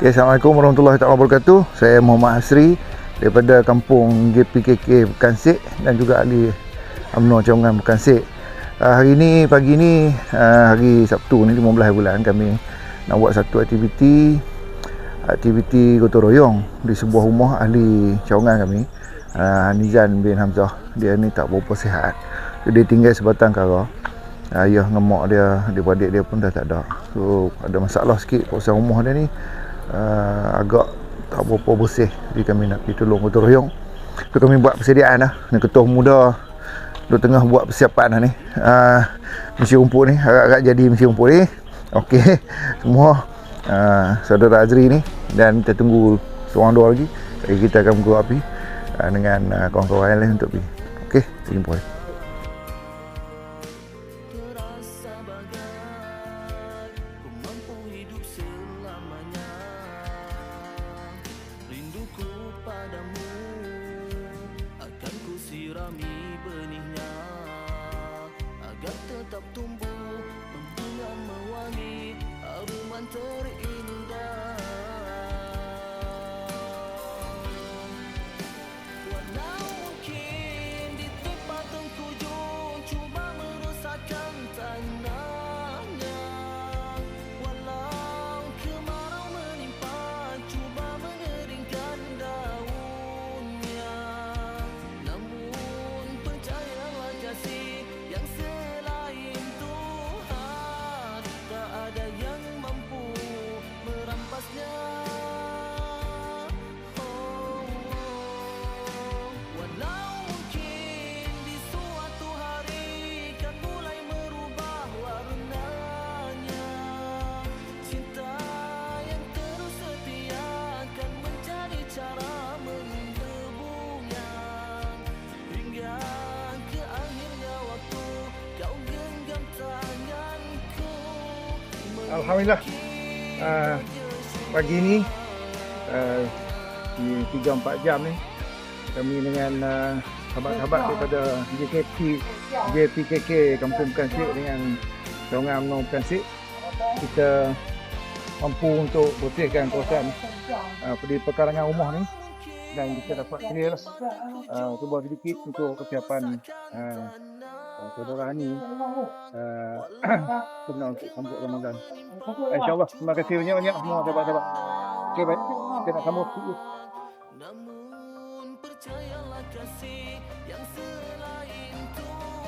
Okay, Assalamualaikum warahmatullahi wabarakatuh. Saya Muhammad Hasri daripada kampung JPKK Bekansik dan juga ahli UMNO Cawangan Bekansik. Uh, hari ini pagi ni uh, hari Sabtu ni 15 bulan kami nak buat satu aktiviti aktiviti gotong royong di sebuah rumah ahli cawangan kami. Uh, Nizan bin Hamzah. Dia ni tak berapa sihat. Dia tinggal sebatang kara. Ayah dengan mak dia adik-adik dia pun dah tak ada. So ada masalah sikit kawasan rumah dia ni uh, agak tak berapa bersih jadi kami nak pergi tolong gotong royong. So kami buat persediaan lah. Dan ketua muda duduk tengah buat persiapan lah ni. Uh, misi rumput ni agak-agak jadi misi rumput ni. Ok semua. Uh, saudara Azri ni. Dan kita tunggu seorang dua lagi. Jadi kita akan buka api uh, dengan uh, kawan-kawan lain untuk pergi. Ok kita jumpa padamu akan ku sirami benihnya. Agar tetap tumbuh membunga mewangi haruman terindah Alhamdulillah uh, pagi ni uh, di 3-4 jam ni kami dengan uh, sahabat-sahabat daripada JKP JPKK Kampung Bekansik dengan Cawangan UMNO Bekansik kita mampu untuk bersihkan kawasan uh, di pekarangan rumah ni. Dan kita dapat clear uh, sebuah sedikit untuk kesiapan uh, saudara ni uh, sebenar untuk sambut Ramadan. InsyaAllah terima kasih banyak-banyak semua sahabat-sahabat. Okey baik, kita nak sambut dulu. Namun percayalah kasih yang selain Tuhan